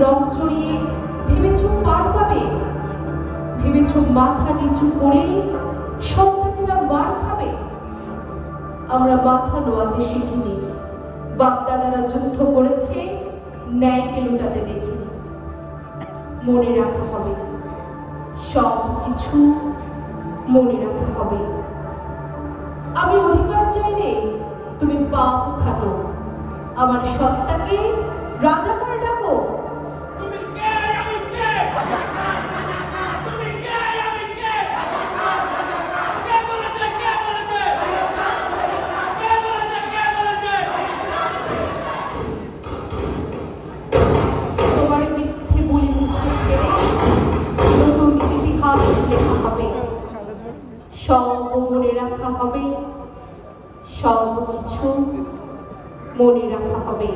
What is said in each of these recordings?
রং চড়িয়ে ভেবেছ পার পাবে? ভেবেছ মাথা নিচু করে সন্তানেরা মার খাবে? আমরা মাথা নোয়াতে শিখিনি। বাপদাদারা যুদ্ধ করেছে ন্যায়কে লুটাতে দেখিনি। মনে রাখা হবে। সব কিছু মনে রাখা হবে। আমি অধিকার চাইলে তুমি পাপ খাটো। আমার সত্তাকে রাজাকার রাখা হবে সব কিছু মনে রাখা হবে।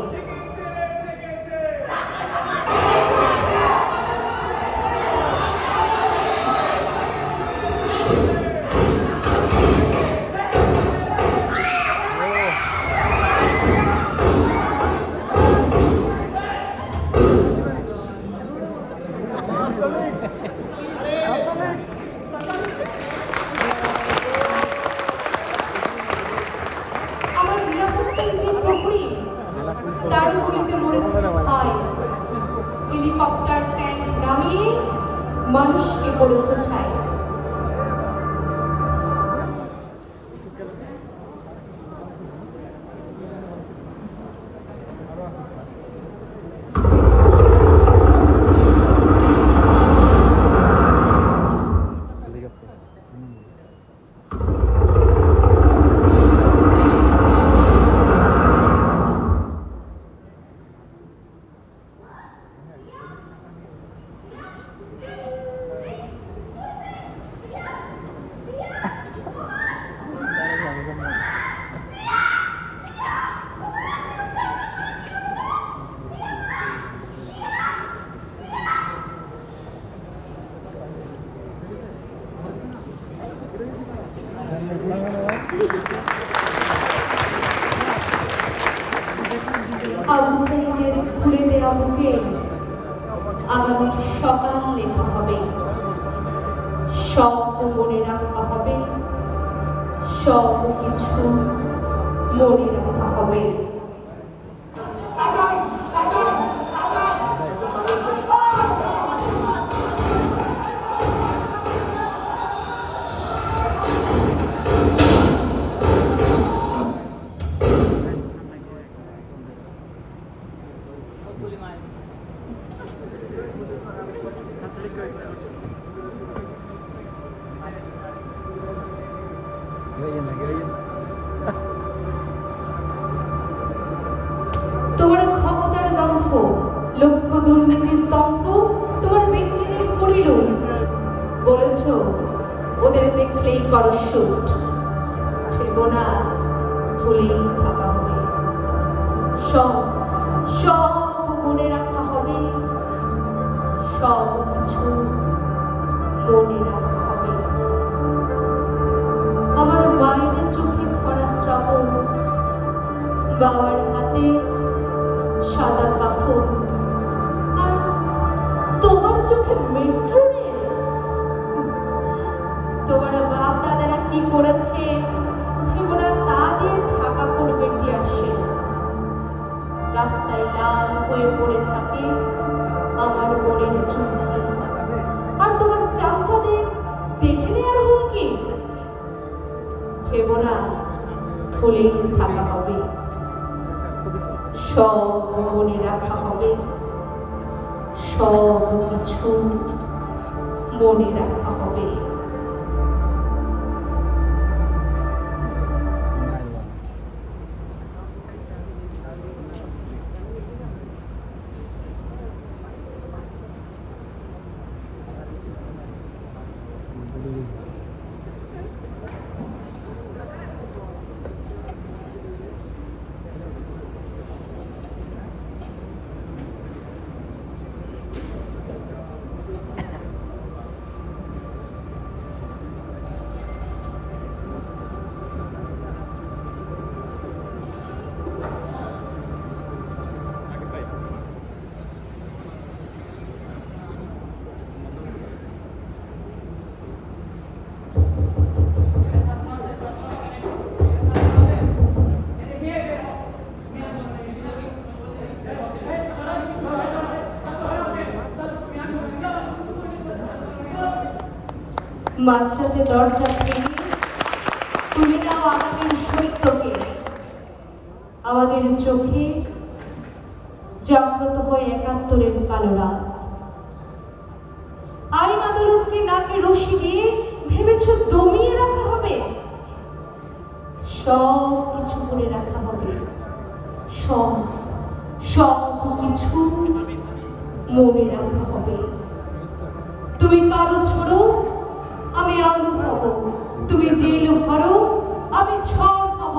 মানুষকে করেছ ছাই আবু সাইদের খুলে দেওয়া বুকে আগামী সকাল লেখা হবে। সব মনে রাখা হবে। সব কিছু মনে রাখা হবে। তোমার ক্ষমতার দম্ভ লক্ষ্য দুর্নীতির স্তম্ভ, তোমার বেঞ্চিনের পরিলুন বলেছ, ওদের দেখলেই করো শুট ভেবো না, ভুলেই থাকা হবে। সব সব মনে রাখা হবে। সব কিছু মনে রাখা হবে। আমার মায়ের চোখে ভরা শ্রাবণ, বাবার হাতে সাদা কাফন। আর তোমার চোখে মেট্রো রেল তোমার বাপ দাদারা কি করেছে? লাল হয়ে পড়ে থাকে আমার বোনের চুমকি আর তোমার চামচাদের দেখে নেয়ার হুমকি? ভেবো না, ভুলেই থাকা হবে। সব মনে রাখা হবে। সব কিছু মনে রাখা হবে। মাঝরাতে দরজা ভেঙে তুলে নাও আগামীর সত্যকে আমাদের চোখে জাগ্রত হয় একাত্তরের কালো রাত। আইন আদালতকে নাকে রশি দিয়ে ভেবেছ দমিয়ে রাখা হবে? সব কিছু করে রাখা হবে। সব সব কিছু মনে রাখা হবে। তুমি কালো ছোড়ো আমি আলো হব তুমি জেল ভরো আমি ঝড় হব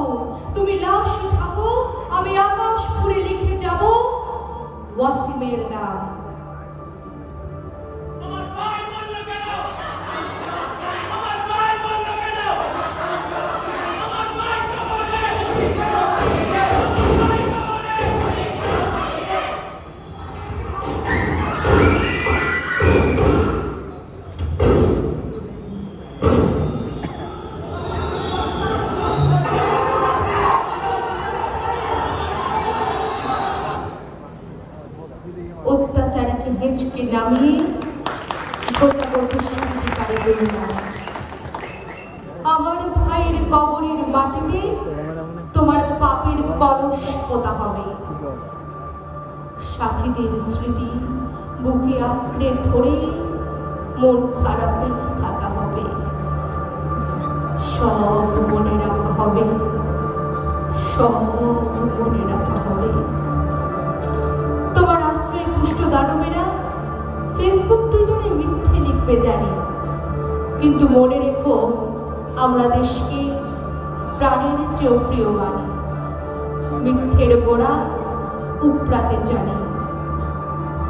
তুমি লাশ থাকো আমি আকাশ ফুরে লিখে যাব। ওয়াসিমের নাম। নামিয়ে আমার ভাইয়ের কবরের মাটিতে তোমার পাপের কলস পোতা হবে। সাথীদের স্মৃতি বুকে আঁকড়ে ধরে মন খারাপে থাকা হবে। সব মনে রাখা হবে, সব মনে রাখা ফেসবুক মিথ্যে লিখবে জানি। কিন্তু মনে রেখো, আমরা দেশকে প্রাণের চেয়েও প্রিয় মানি মিথ্যের গোড়া উপরাতে জানি।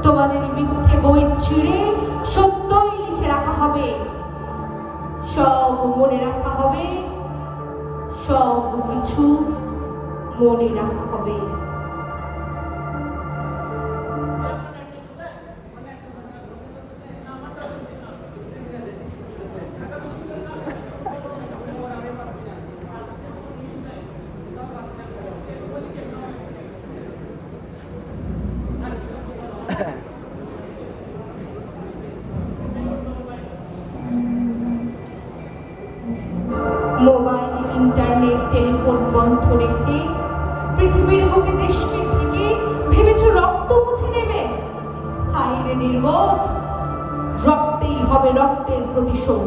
তোমাদের মিথ্যে বই ছিঁড়ে সত্যই লিখে রাখা হবে। সব মনে রাখা হবে, সব কিছু মনে রাখা হবে। বন্ধ রেখে পৃথিবীর বুকে দেশকে ঠেকে ভেবেছ রক্ত মুছে নেবে হাইরে নির্বোধ, রক্তেই হবে রক্তের প্রতিশোধ।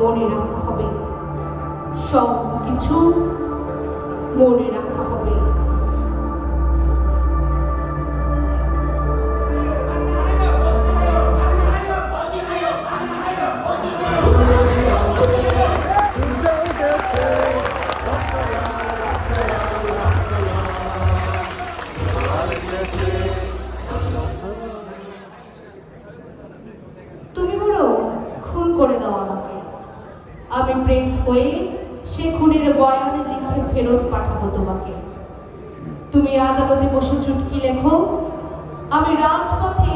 মনে রাখা হবে সব কিছু, মনে রাখা হবে করে দাও আমাকে। আমি প্রেত হয়ে সে খুনের বয়ান লিখে ফেরত পাঠাবো তোমাকে। তুমি আদালতে বসে চুটকি লেখো, আমি রাজপথে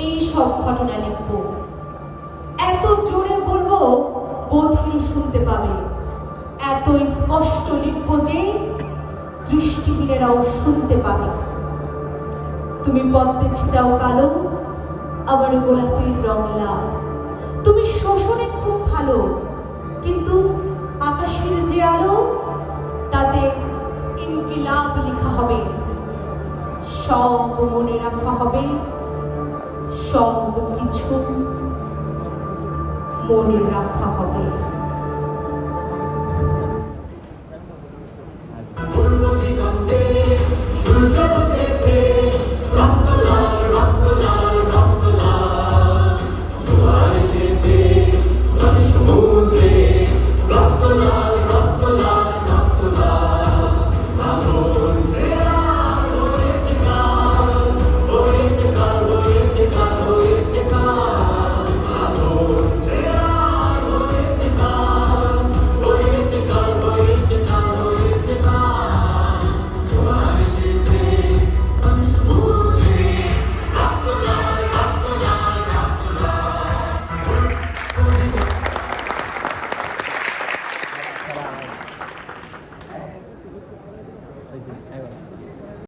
এই সব ঘটনা লিখব। এত জোরে বলব বধির শুনতে পাবে। এত স্পষ্ট লিখব যে দৃষ্টিহীনেরাও শুনতে পাবে। তুমি পদ্মে ছিটাও কালো, আবার গোলাপের রং লাল। ভালো কিন্তু আকাশের যে আলো, তাতে ইনকিলাব লেখা হবে। সব মনে রাখা হবে। সব কিছু মনে রাখা হবে।